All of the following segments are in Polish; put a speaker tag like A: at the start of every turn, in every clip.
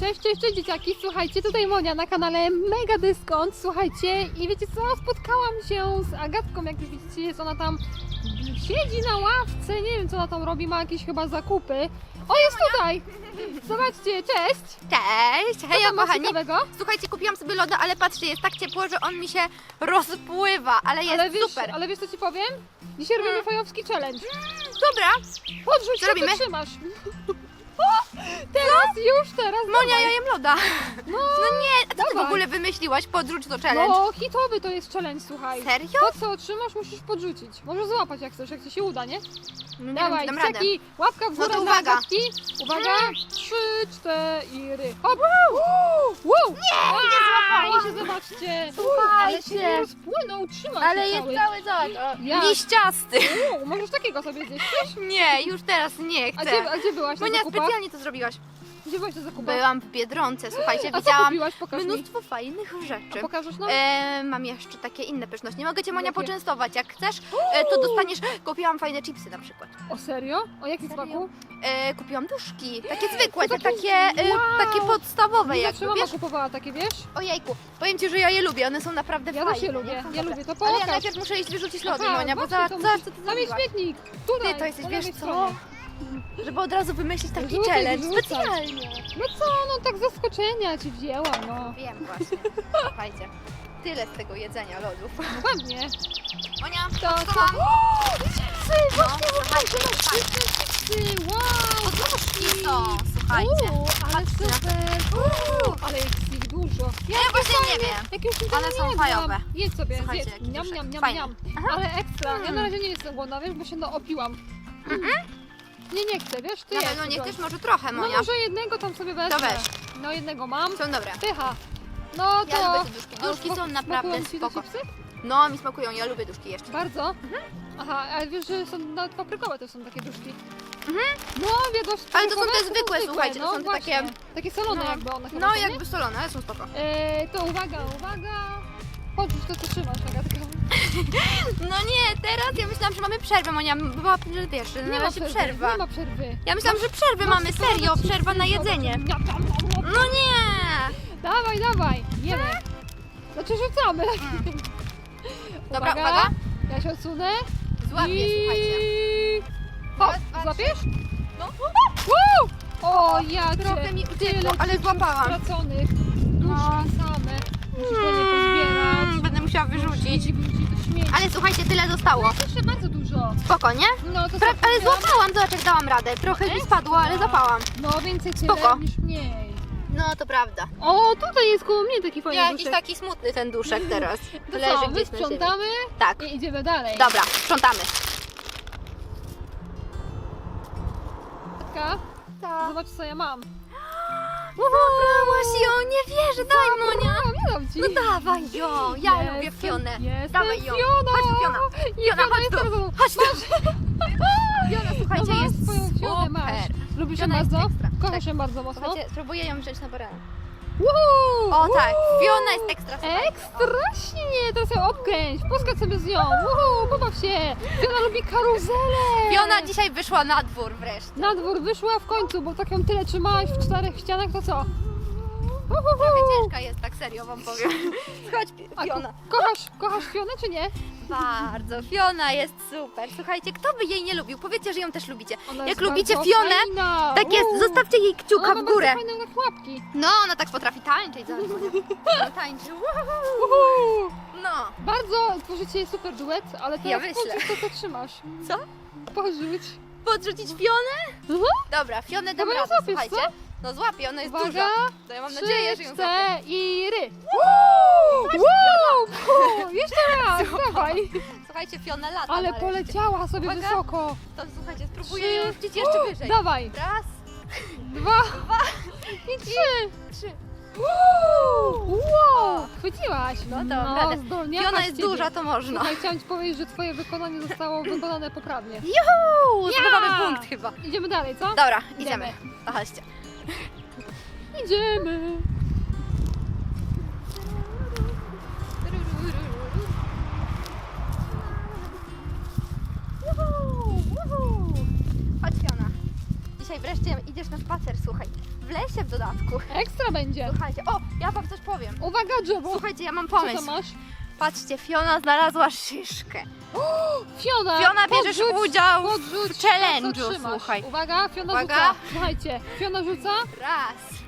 A: Cześć, cześć, cześć dzieciaki, słuchajcie, tutaj Monia na kanale Mega Dyskont, słuchajcie i wiecie co, spotkałam się z Agatką, jak już widzicie, jest ona tam, siedzi na ławce, nie wiem co ona tam robi, ma jakieś chyba zakupy. O, jest tutaj! Zobaczcie, cześć!
B: Cześć, hej
A: tam masz
B: kochani.
A: ciekawego?
B: Słuchajcie, kupiłam sobie loda, ale patrzcie, jest tak ciepło, że on mi się rozpływa, ale jest
A: Ale wiesz,
B: super.
A: ale wiesz co ci powiem? Dzisiaj robimy
B: Hmm.
A: fajowski challenge.
B: Dobra,
A: Podrzuć
B: Co
A: się,
B: robimy?
A: to trzymasz. O, teraz, już teraz,
B: Monia, ja
A: dawaj.
B: jem loda.
A: No,
B: No nie, a co ty w
A: dawaj.
B: ogóle wymyśliłaś? Podrzuć to challenge.
A: no, hitowy to jest challenge, słuchaj.
B: Serio?
A: To co otrzymasz musisz podrzucić. Możesz złapać jak chcesz, jak ci się uda, nie?
B: No nie
A: Dawaj,
B: wiem, czy dam radę.
A: Łapka w
B: No
A: górę
B: to
A: na
B: uwaga.
A: Agatki. Uwaga, trzy, cztery, hop! Wow! Nie,
B: nie złapałam.
A: się zobaczcie.
B: Słuchajcie.
A: Ale się nie rozpłynął, trzyma
B: Ale
A: się
B: jest
A: cały.
B: cały, zobacz.
A: Ja.
B: Liściasty.
A: Uuu, możesz takiego sobie zjeść, wiesz?
B: Nie, już teraz nie
A: A
B: chcę.
A: gdzie, a gdzie byłaś na
B: Monia,
A: zakupach?
B: specjalnie to zrobiłaś.
A: Gdzie byłaś na zakupach?
B: Byłam w Biedronce, słuchajcie,
A: A co
B: widziałam
A: kupiłaś? Pokaż mi.
B: mnóstwo fajnych
A: A
B: rzeczy.
A: pokażesz nam?
B: E, mam jeszcze takie inne pyszności. Nie mogę Cię Monia
A: Jakie?
B: poczęstować. Jak chcesz, e, to dostaniesz. Kupiłam fajne chipsy na przykład.
A: O serio? O jakim
B: Serio?
A: smaku?
B: E, kupiłam duszki, takie zwykłe,
A: to takie-
B: takie, e,
A: wow.
B: takie podstawowe
A: Nie
B: jakby,
A: zawsze mama
B: wiesz?
A: kupowała takie, wiesz?
B: Ojejku, powiem Ci, że ja je lubię, one są naprawdę
A: Ja
B: fajne.
A: też je lubię,
B: Są
A: ja
B: dobre.
A: lubię, to
B: Ale ja
A: pokaż.
B: najpierw muszę iść wyrzucić lody,
A: Aha,
B: Monia, bo za,
A: to
B: za co Ty
A: Tam jest
B: zrobiłaś?
A: śmietnik. Tutaj,
B: Ty to jesteś,
A: po
B: wiesz
A: lewej
B: co?
A: stronie.
B: Żeby od razu wymyślić taki
A: Wyrzucaj,
B: challenge,
A: wyrzucaj.
B: specjalnie.
A: No co, no tak zaskoczenia ci wzięłam, no.
B: Wiem właśnie, słuchajcie. Tyle z tego jedzenia lodów.
A: No pewnie.
B: Monia,
A: To,
B: co
A: to...
B: mam?
A: O, chipsy,
B: No,
A: właśnie,
B: słuchajcie,
A: właśnie,
B: słuchajcie.
A: chipsy, wow.
B: Podróżki są, słuchajcie.
A: Uuu, ale
B: Patrzcie
A: super. Uuu, ale jest ich dużo.
B: Ja właśnie nie wiem.
A: Jak już
B: One
A: nie
B: są
A: jadłam.
B: fajowe.
A: Jedz sobie,
B: Słuchajcie,
A: zjedz.
B: jaki
A: Niam,
B: duszek.
A: niam, niam, niam. Ale ekstra. Ja
B: Mm.
A: na razie nie jestem głodna, wiesz, bo się no opiłam. Nie, nie chcę, wiesz, ty
B: Na
A: jedz
B: pewno nie
A: tylko.
B: chcesz może trochę,
A: No
B: Monia.
A: może jednego tam sobie wezmę.
B: To weź.
A: No jednego mam.
B: Są dobre.
A: Pycha. No to...
B: Ja lubię te duszki.
A: A
B: Duszki
A: smak-
B: są naprawdę
A: smakują ci te
B: spoko.
A: chipsy?
B: No, mi smakują, ja lubię duszki jeszcze.
A: Bardzo. Aha, ale wiesz, że są nawet paprykowe to są takie duszki.
B: Mhm.
A: No, wiadomo,
B: Ale to są te zwykłe, słuchajcie, to
A: no,
B: są te
A: właśnie.
B: takie-
A: Takie solone
B: No.
A: jakby one chyba
B: No,
A: są, nie?
B: jakby solone, ale są spoko.
A: E, to uwaga, uwaga. Podrzuć to, co trzymasz, Agatka.
B: No nie, teraz ja myślałam, że mamy przerwę, Monia. Była, że na razie przerwa.
A: Nie ma przerwy.
B: Ja myślałam, że przerwy mamy, serio, przerwa na jedzenie. No nie!
A: Dawaj, dawaj, jemy. Znaczy rzucamy.
B: Dobra, uwaga.
A: Ja się odsunę.
B: Złapię, słuchajcie.
A: Hop,
B: Raz, dwa,
A: złapiesz?
B: No.
A: Woo! O, ja
B: Trochę mi uciekło, ale złapałam.
A: straconych. Duszki same. Musisz po nie pozbierać.
B: Mm, Będę musiała wyrzucić.
A: Śmieci.
B: Ale słuchajcie, tyle zostało.
A: Jeszcze bardzo dużo.
B: Spoko, nie?
A: No to
B: Pra-
A: sobie
B: ale złapałam, zobacz jak dałam radę. Trochę mi spadło, ale złapałam.
A: No więcej tyle
B: Spoko.
A: niż mniej.
B: No to prawda.
A: O, tutaj jest koło mnie taki fajny
B: Jakiś
A: duszek.
B: taki smutny ten duszek teraz.
A: To
B: Leży
A: co,
B: gdzieś na ziemi.
A: sprzątamy
B: Tak.
A: i idziemy dalej.
B: Dobra, sprzątamy. Tak.
A: Zobacz co ja mam.
B: Zabrałaś ją, nie wierzę, daj Monia.
A: No, ci.
B: No dawaj ją, ja
A: Jestem-
B: lubię Fionę.
A: Jestem
B: Dawaj ją.
A: Fiona.
B: Chodź Fiona. Fiona, chodź tu. Chodź tu.
A: Masz.
B: Fiona, słuchajcie,
A: no masz
B: jest
A: swoją Fionę, masz.
B: super.
A: Lubisz ją
B: Fiona jest
A: bardzo?
B: ekstra.
A: Kochasz
B: Tak.
A: ją bardzo mocno?
B: Słuchajcie, spróbuję ją wziąć na barana.
A: Woohoo!
B: O tak! Fiona jest ekstra. słuchajcie.
A: Ekstraśnie! Teraz ją obkręć, poskacz sobie z nią. Woohoo, pobaw się. Fiona lubi karuzelę.
B: Fiona dzisiaj wyszła na dwór wreszcie.
A: Na dwór wyszła w końcu, bo tak ją tyle trzymałaś w czterech ścianach, to co?
B: Trochę ciężka jest, tak serio wam powiem. Chodź
A: A
B: Fiona.
A: ko- kochasz, kochasz Fionę czy nie?
B: Bardzo, Fiona jest super. Słuchajcie, kto by jej nie lubił? Powiedzcie, że ją też lubicie.
A: Ona
B: Jak
A: jest
B: lubicie
A: bardzo
B: Fionę,
A: fajna.
B: tak jest,
A: Uuu.
B: zostawcie jej kciuka
A: Ona ma
B: w górę.
A: Bardzo fajne łapki.
B: No, ona tak potrafi tańczyć. No, tańczy.
A: Uhu.
B: No.
A: Bardzo tworzycie super duet, ale teraz
B: Ja myślę.
A: podrzuć to, co trzymasz.
B: Co?
A: Porzuć.
B: Podrzucić Fionę?
A: Mhm.
B: Dobra, Fionę dam
A: Chyba ją
B: radę,
A: złapiesz,
B: słuchajcie. No złapię, ona jest
A: Uwaga.
B: duża. To ja mam nadzieję, że ją złapię.
A: cztery. Wow! Wow! Jeszcze raz, dawaj.
B: Słuchajcie, Fiona lata
A: Ale
B: nareszcie.
A: poleciała sobie
B: Uwaga.
A: wysoko.
B: To słuchajcie, spróbuję
A: Trzy.
B: ją rzucić jeszcze
A: Uuu,
B: wyżej.
A: Dawaj.
B: Raz,
A: Dwa. I trzy.
B: trzy.
A: Wow! Chwyciłaś.
B: No radę.
A: zdolniaka
B: Fiona jest
A: ciebie.
B: duża, to można.
A: Słuchaj, chciałam ci powiedzieć, że twoje wykonanie zostało wykonane poprawnie.
B: Juhu! Zdobywamy punkt chyba.
A: Idziemy dalej, co?
B: Dobra,
A: Idziemy.
B: idziemy. To chodźcie.
A: Idziemy.
B: Chodź Fiona. Dzisiaj wreszcie idziesz na spacer, słuchaj. W lesie w dodatku.
A: Ekstra będzie.
B: Słuchajcie, o, ja wam coś powiem.
A: Uwaga, drzewo.
B: Słuchajcie, ja mam
A: Co to
B: pomysł.
A: masz?
B: Patrzcie, Fiona znalazła szyszkę.
A: Fiona,
B: Fiona, bierzesz
A: podrzuć-
B: udział
A: podrzuć
B: w challenge'u, słuchaj.
A: Uwaga, Fiona
B: Uwaga.
A: rzuca. Słuchajcie, Fiona rzuca.
B: Raz,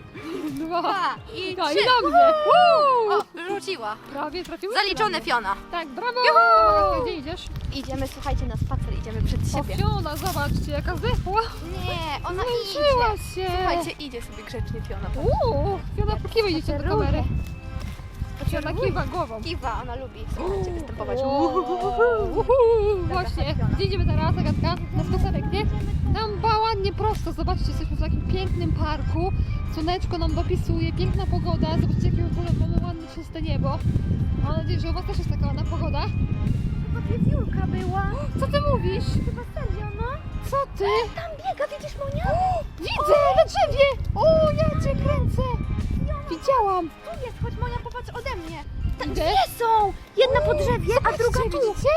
A: Dwa.
B: i
A: No i
B: trzy.
A: do mnie. Woo!
B: O, rzuciła.
A: Prawie trafiły.
B: Zaliczone Fiona.
A: Tak, brawo.
B: Juhu!
A: Gdzie idziesz?
B: Idziemy, słuchajcie, na spacer, idziemy przed
A: O,
B: siebie.
A: Fiona, zobaczcie, jaka zdechła.
B: Nie, ona
A: Zmęczyła
B: idzie.
A: się.
B: Słuchajcie, idzie sobie grzecznie Fiona.
A: Uuu, Fiona, pokiwaj dzieci do
B: spaceruje.
A: Kamery. Fiona kiwa głową.
B: Kiwa, ona lubi, słuchajcie, występować.
A: Właśnie, gdzie idziemy teraz, Agatka? Na spacerek, nie? Tam ba, ładnie prosto, zobaczcie, jesteśmy w takim pięknym parku. Słoneczko nam dopisuje, piękna pogoda. Zobaczcie, jakie w ogóle mamy ładne, czyste niebo. Mam nadzieję, że u Was też jest taka ładna pogoda.
B: Chyba wiewiórka była.
A: Co Ty mówisz?
B: Chyba serio, no.
A: Co Ty?
B: Tam biega, widzisz Monia?
A: Widzę, na drzewie! O, ja Cię kręcę! Widziałam!
B: Tu jest, chodź Monia, popatrz ode mnie.
A: Idę?
B: Dwie są! Jedna po drzewie, a druga tu.
A: widzicie?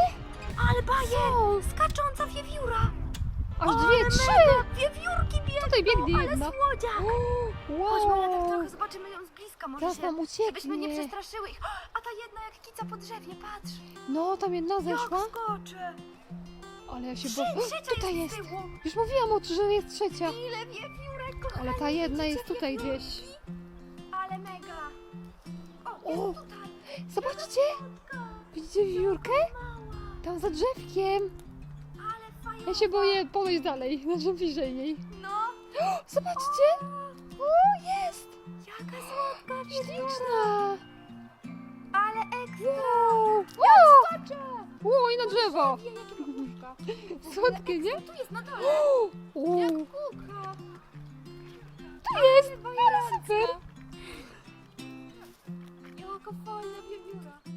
B: Ale baje! Skacząca wiewióra!
A: Aż dwie, trzy!
B: Wiewiórki biegną!
A: Tutaj biegnie
B: ale
A: jedna.
B: słodziak!
A: Wow!
B: Chodź Monia, tak trochę zobaczymy ją z bliska, może
A: Teraz
B: się...
A: nam
B: Żebyśmy nie
A: ucieknie.
B: przestraszyły ich. A ta jedna jak kica po drzewie, patrz!
A: No, tam jedna
B: Jak
A: zeszła.
B: skoczy!
A: Ale ja się
B: Trzy,
A: boję.
B: trzecia
A: Tutaj
B: jest
A: jest.
B: z tyłu!
A: Już mówiłam o że jest trzecia.
B: Ile wiewiórek, kochani!
A: Ale ta jedna jest tutaj gdzieś.
B: O!
A: Zobaczcie! Widzicie wiórkę?
B: mała!
A: Tam za drzewkiem. Ja się boję podejść dalej, znaczy bliżej jej.
B: No!
A: Zobaczcie! O, jest!
B: Jaka słodka!
A: Śliczna!
B: Ale ekstra!
A: Wow! Wow! I na drzewo! Słodkie, nie?
B: Tu jest na dole! Jak kuka!
A: Tu jest! Ale super!
B: Jaka fajna wiewióra!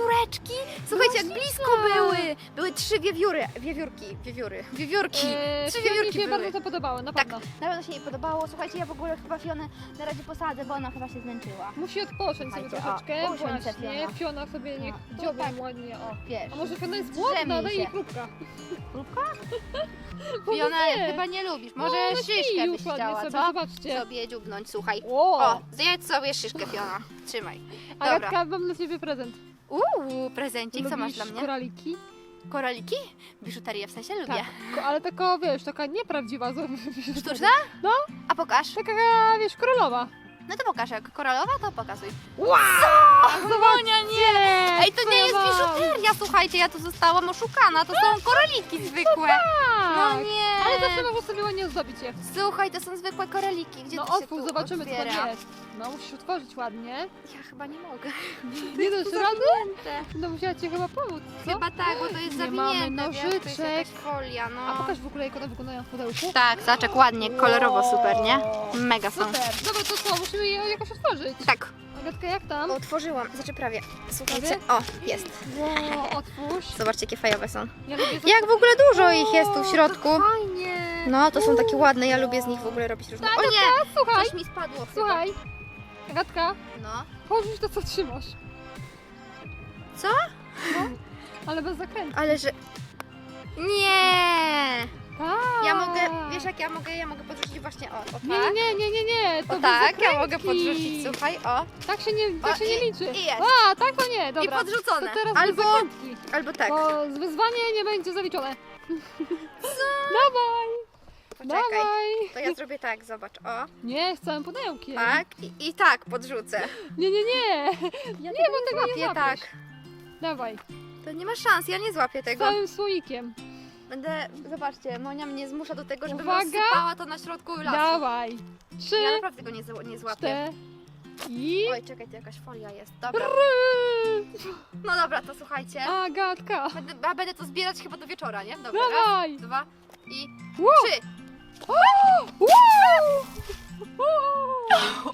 B: Wiewióreczki? Słuchajcie, jak blisko
A: Śliczne.
B: były! Były trzy wiewióry, wiewiórki, wiewióry, wiewiórki.
A: Eee,
B: Trzy wiewiórki
A: się
B: były.
A: bardzo to podobało, na
B: Tak,
A: pewno.
B: na pewno się jej podobało. Słuchajcie, ja w ogóle chyba Fionę na razie posadzę, bo ona chyba się zmęczyła.
A: Musi odpocząć sobie
B: Słuchajcie, o,
A: troszeczkę.
B: usiądź se,
A: Właśnie,
B: Fiona.
A: Fiona sobie niech
B: No,
A: dziobie
B: tak.
A: ładnie, o.
B: Wiesz.
A: A może Fiona jest głodna, daj jej
B: się. Krupka?
A: Może
B: Fiona chyba nie lubisz.
A: No,
B: Może
A: ale
B: szyszkę byś chciała,
A: sobie,
B: co?
A: zobaczcie.
B: Sobie dziubnąć, słuchaj.
A: O,
B: O, zjedz sobie szyszkę, Fiona. Trzymaj. Dobra.
A: Agatka, mam dla Ciebie prezent.
B: Uuu, prezencik, co masz
A: Lubisz
B: dla mnie?
A: koraliki?
B: Koraliki? Biżuterię w sensie lubię.
A: Tak, ko- ale taka, wiesz, taka nieprawdziwa. z-
B: Sztuczna?
A: No.
B: A pokaż.
A: Taka, wiesz, koralowa.
B: No to pokaż, jak koralowa, to pokazuj.
A: Wow!
B: Monia, nie! Ej, to nie jest. Biżuteria, słuchajcie, ja tu zostałam oszukana, to są koraliki zwykłe. No
A: Tak.
B: nie!
A: Ale zawsze możesz sobie ładnie ozdobić je.
B: Słuchaj, to są zwykłe koraliki, gdzie
A: No
B: to się
A: otwórz,
B: tu
A: zobaczymy co tam jest. No musisz otworzyć ładnie.
B: Ja chyba nie mogę.
A: Nie dasz rady?
B: Zawinięte.
A: No musiała Cię chyba pomóc, co?
B: Chyba tak, bo to jest
A: Nie mamy
B: zawinięte, wiesz, to jest
A: nożyczek.
B: jakaś folia, no.
A: A pokaż w ogóle jak one wyglądają w pudełku.
B: Tak, zaczek ładnie, kolorowo super, nie? Mega są.
A: Super. Dobra, to co? Musimy je jakoś otworzyć.
B: Tak,
A: Agatka, jak tam?
B: otworzyłam, znaczy prawie. Słuchajcie,
A: Prawie?
B: o, jest.
A: Wow, otwórz.
B: Zobaczcie, jakie fajowe są.
A: Ja lubię
B: Jak w ogóle dużo ich jest tu w środku.
A: To fajnie.
B: No, to są takie ładne, ja lubię z nich w ogóle robić różne... O nie!
A: Słuchaj,
B: Coś mi spadło chyba.
A: słuchaj. Agatka,
B: No.
A: porzuć to, co trzymasz.
B: Co?
A: Ale bez zakrętu.
B: Ale że... Nie!
A: Tak.
B: Ja mogę, wiesz jak ja mogę, ja mogę podrzucić właśnie o, o tak.
A: Nie, nie, nie, nie, nie. To
B: O tak, ja mogę podrzucić, słuchaj, o.
A: Tak się nie, tak
B: O,
A: się nie
B: i-
A: liczy.
B: i jest.
A: A, tak to nie, dobra.
B: I podrzucone.
A: To teraz
B: Albo,
A: bez zakrętki.
B: albo tak.
A: Bo z wyzwanie nie będzie zaliczone. Dawaj,
B: Poczekaj.
A: dawaj.
B: To ja zrobię tak, zobacz, o.
A: Nie, z całym pudełkiem.
B: Tak i, i tak podrzucę.
A: Nie, nie, nie.
B: Ja
A: Nie, bo tego nie
B: złapię
A: złapiesz.
B: tak.
A: Dawaj,
B: To nie ma szans, ja nie złapię
A: z
B: tego.
A: całym słoikiem.
B: Będę, zobaczcie, Monia mnie zmusza do tego, żebym
A: Uwaga.
B: rozsypała to na środku lasu.
A: Dawaj. Trzy,
B: Ja naprawdę go nie, nie złapię.
A: cztery i...
B: Oj, czekaj, to jakaś folia jest. Dobra. No dobra, to słuchajcie.
A: Agatka.
B: Będę, a będę to zbierać chyba do wieczora, nie? Dobra,
A: Dawaj.
B: raz, dwa i
A: Wow.
B: trzy.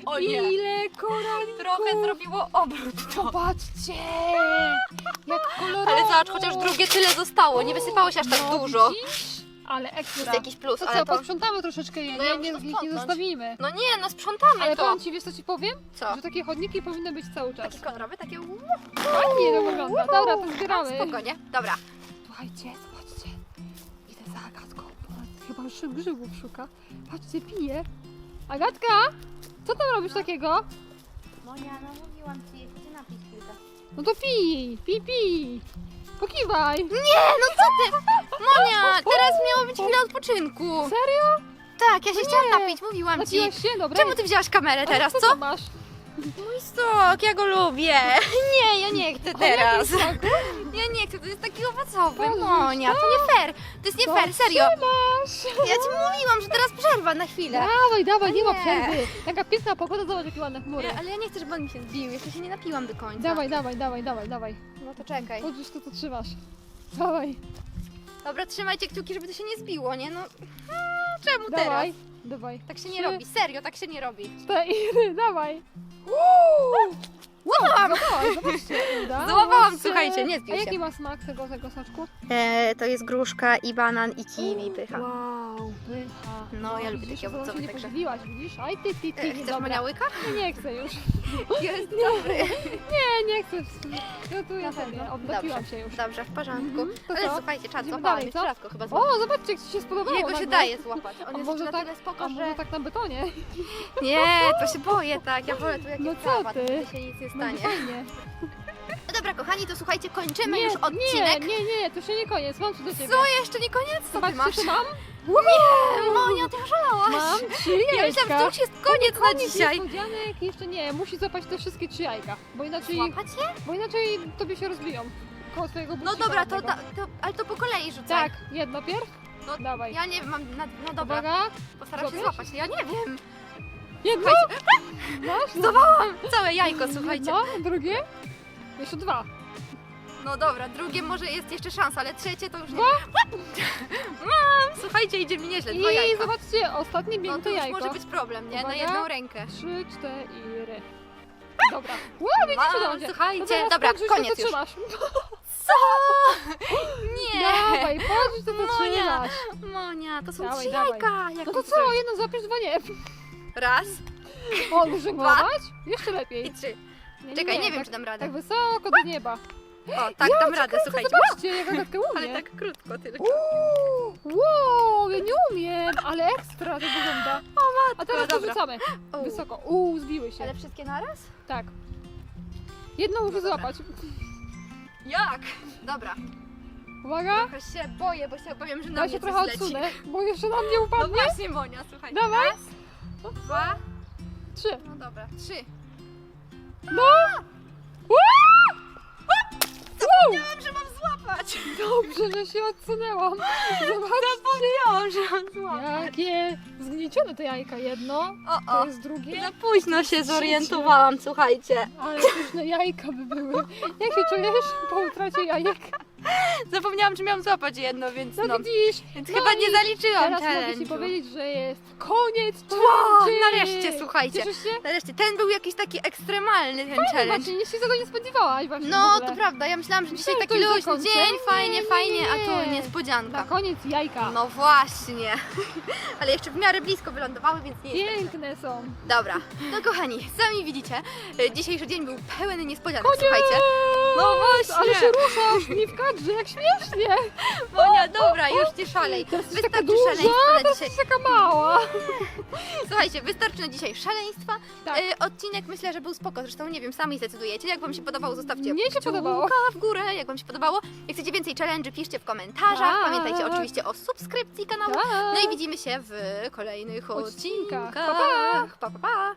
B: O nie.
A: Ile koralików!
B: Trochę zrobiło obrót to.
A: Popatrzcie! Jak kolorowo!
B: Ale zobacz, chociaż drugie tyle zostało, nie wysypało się aż tak
A: No,
B: dużo.
A: Widzisz? Ale
B: To
A: ekstra.
B: jest jakiś plus,
A: To
B: ale
A: co,
B: to...
A: posprzątamy troszeczkę je,
B: No ja
A: nie, nie, nie, nie
B: sprzątnąć.
A: zostawimy.
B: No nie, no sprzątamy
A: Ale
B: to.
A: powiem Ci, wiesz co Ci powiem?
B: Co?
A: Że takie chodniki powinny być cały czas.
B: Takie kolorowe, takie...
A: Fajnie to wygląda. Dobra, to zbieramy.
B: Spokojnie, dobra.
A: Słuchajcie, zobaczcie. Idę za Agatką. Ona chyba już grzybów szuka. Patrzcie, pije. Agatka! Co tam robisz takiego?
B: Monia, no mówiłam ci, chcę napić kilka.
A: No to pij, pij, pij. Pokiwaj.
B: Nie, no co ty? Monia, teraz miało być chwila odpoczynku.
A: Serio?
B: Tak, ja się chciałam napić, mówiłam ci.
A: Napiłaś się? Dobra.
B: Czemu ty wzięłaś kamerę teraz,
A: Ale
B: co?
A: masz?
B: Mój sok, ja go lubię. Nie, ja nie chcę teraz. Ja nie chcę, to jest taki owocowy, Monia, to nie fair. To jest nie
A: To
B: fair, serio. Ja ci mówiłam, że teraz przerwa na chwilę.
A: Dawaj, dawaj, nie ma
B: Nie.
A: przerwy. Taka piękna pogoda, zobacz jakie ładne chmury.
B: Nie, ale ja nie chcę, żeby on mi się zbił, jeszcze się nie napiłam do końca.
A: Dawaj, dawaj, dawaj, dawaj, dawaj.
B: No to czekaj.
A: Podrzuć to, co trzymasz. Dawaj,
B: Dobra, trzymajcie kciuki, żeby to się nie zbiło, nie? No, czemu
A: dawaj,
B: teraz?
A: dawaj.
B: Tak się nie
A: Trzy,
B: robi, serio, tak się nie robi.
A: Cztery, dawaj.
B: Złapałam!
A: Udało
B: Złapałam,
A: się.
B: słuchajcie, nie zbił
A: A
B: się.
A: jaki ma smak tego, tego soczku?
B: E, to jest gruszka i banan i kiwi pycha.
A: Wow, pycha.
B: No, ja lubię takie owocowe,
A: się nie
B: także-
A: widzisz? Aj, ty, ty, ty,
B: E, chcesz
A: dobra.
B: monia łyka?
A: Nie, nie chcę już.
B: Jest dobry.
A: Nie, nie chcę. Gotuję
B: Na
A: sobie,
B: pewno.
A: odlepiłam
B: Dobrze.
A: się już.
B: Dobrze, w porządku.
A: Mhm, to
B: Ale
A: co?
B: słuchajcie, czad,
A: Idziemy
B: złapałam
A: dalej, co?
B: chyba złapałam.
A: O, zobaczcie, jak Ci się spodobało.
B: Jego się
A: nagle.
B: daje złapać. On
A: A
B: jest
A: może
B: na
A: tak,
B: tyle
A: a
B: spoko,
A: może
B: że...
A: tak na betonie?
B: Nie, to się boję, tak. Ja wolę tu jakieś
A: No co
B: prawa,
A: ty?
B: to wtedy się nic nie stanie.
A: fajnie.
B: Dobra, kochani, to słuchajcie, kończymy już odcinek.
A: Nie, nie, nie, to się nie koniec. Mam tu do Ciebie.
B: Co, jeszcze nie koniec? Co ty
A: Zobaczcie,
B: masz?
A: co mam.
B: Nie, Monia, ty oszalałaś.
A: Mam trzy
B: Ja myślałam, że to już jest koniec na
A: Koniec
B: dzisiaj.
A: niespodzianek, jeszcze nie, musi złapać te wszystkie trzy jajka, bo inaczej,
B: Złapać je?
A: bo inaczej tobie się rozbiją koło twojego
B: No
A: bucika
B: dobra, to,
A: ładnego.
B: to, ale to po kolei rzucaj.
A: Tak, jedno pierw,
B: No,
A: dawaj.
B: Ja nie wiem, mam, na, no dobra,
A: Uwaga,
B: postaram się
A: złapiesz?
B: złapać. Ja nie wiem.
A: jedno, masz?
B: Złapałam całe jajko, słuchajcie.
A: Jedno, drugie, jeszcze dwa.
B: No dobra, drugie może jest jeszcze szansa, ale trzecie to już nie. Mam! Słuchajcie, idzie mi nieźle, dwa
A: I
B: jajka.
A: zobaczcie, ostatnie
B: No to już
A: jajko.
B: może być problem, nie? Na
A: Uwaga.
B: jedną rękę.
A: Trzy, cztery. Dobra. Ło, widzicie,
B: Mam, słuchajcie,
A: To teraz
B: dobra,
A: podrzuć to,
B: koniec
A: co
B: już.
A: trzymasz.
B: Co? Nie!
A: Dawaj, podrzuć to, co
B: Monia,
A: trzymasz.
B: Monia, to są
A: Dawaj,
B: trzy
A: dawaj.
B: jajka. Jak
A: No
B: to
A: co, jedno złapiesz, dwa nie.
B: Raz
A: O, muszę głować? Jeszcze lepiej.
B: i trzy.
A: Nie,
B: Czekaj, nie wiem,
A: tak,
B: czy dam radę.
A: Tak wysoko do nieba.
B: O, tak, dam radę, słuchajcie.
A: Zobaczcie, jaka gadka
B: Ale tak krótko tylko.
A: Wow, ja nie umiem, ale ekstra to wygląda. A teraz to
B: dobra.
A: rzucamy.
B: U.
A: Wysoko. Uuu, zbiły się.
B: Ale wszystkie naraz?
A: Tak. Jedną muszę
B: No dobra.
A: złapać.
B: Jak? Dobra.
A: Uwaga.
B: Trochę się boję, bo się obawiam, że na
A: Ja
B: mnie
A: się
B: coś
A: trochę
B: leci.
A: odsunę, bo jeszcze na mnie
B: No
A: upadnie.
B: właśnie, Monia, słuchaj.
A: Dawaj.
B: Raz, dwa,
A: Trzy.
B: no dobra, trzy.
A: No. Uuu!
B: Zapomniałam, że mam złapać.
A: Dobrze, że się odsunęłam. Zobaczcie.
B: Zapomniałam, że mam złapać.
A: Jakie zgniecione to jajka. Jedno,
B: O,
A: to
B: o.
A: jest drugie.
B: Za późno się zorientowałam, słuchajcie.
A: Ale pyszne jajka by były. Jak się czujesz po utracie jajek?
B: Zapomniałam, że miałam złapać jedno, więc
A: No,
B: no.
A: widzisz.
B: Więc
A: No
B: chyba nie zaliczyłam
A: Teraz mogę Ci
B: challenge'u.
A: powiedzieć, że jest koniec
B: Wow,
A: challenge.
B: nareszcie, słuchajcie.
A: Cieszysz się?
B: Nareszcie, ten był jakiś taki ekstremalny, ten challenge.
A: Właśnie, nic się tego nie spodziewałaś właśnie w
B: No,
A: ogóle.
B: to prawda, ja myślałam, że dzisiaj
A: Myślałam,
B: taki
A: to jest
B: luźny
A: zakończenie.
B: dzień, fajnie,
A: Nie,
B: fajnie,
A: nie,
B: a tu
A: nie.
B: niespodzianka.
A: Na koniec jajka.
B: No właśnie. Ale jeszcze w miarę blisko wylądowały, więc nie jest.
A: Piękne są.
B: Dobra, no kochani, sami widzicie, e, dzisiejszy dzień był pełen niespodzianek,
A: Koniec!
B: słuchajcie. No właśnie.
A: Ale się ruszasz, nie w kadrze, jak śmiesznie.
B: Monia, dobra, już nie szalej.
A: Teraz jesteś taka
B: Wystarczy
A: duża,
B: szaleństwa na
A: teraz
B: dzisiaj.
A: jesteś taka mała.
B: Słuchajcie, wystarczy na dzisiaj szaleństwa.
A: Tak.
B: E, odcinek myślę, że był spoko, zresztą nie wiem, sami zdecydujecie. Jak wam się podobało, zostawcie
A: Mnie się
B: kciuka
A: podobało.
B: w górę, jak wam się podobało. Jak chcecie więcej challenge, piszcie w komentarzach.
A: Tak.
B: Pamiętajcie oczywiście o subskrypcji kanału.
A: Tak.
B: No i widzimy się w kolejnych
A: Odcinkach.
B: odcinkach.
A: Pa, pa.
B: pa, pa. pa.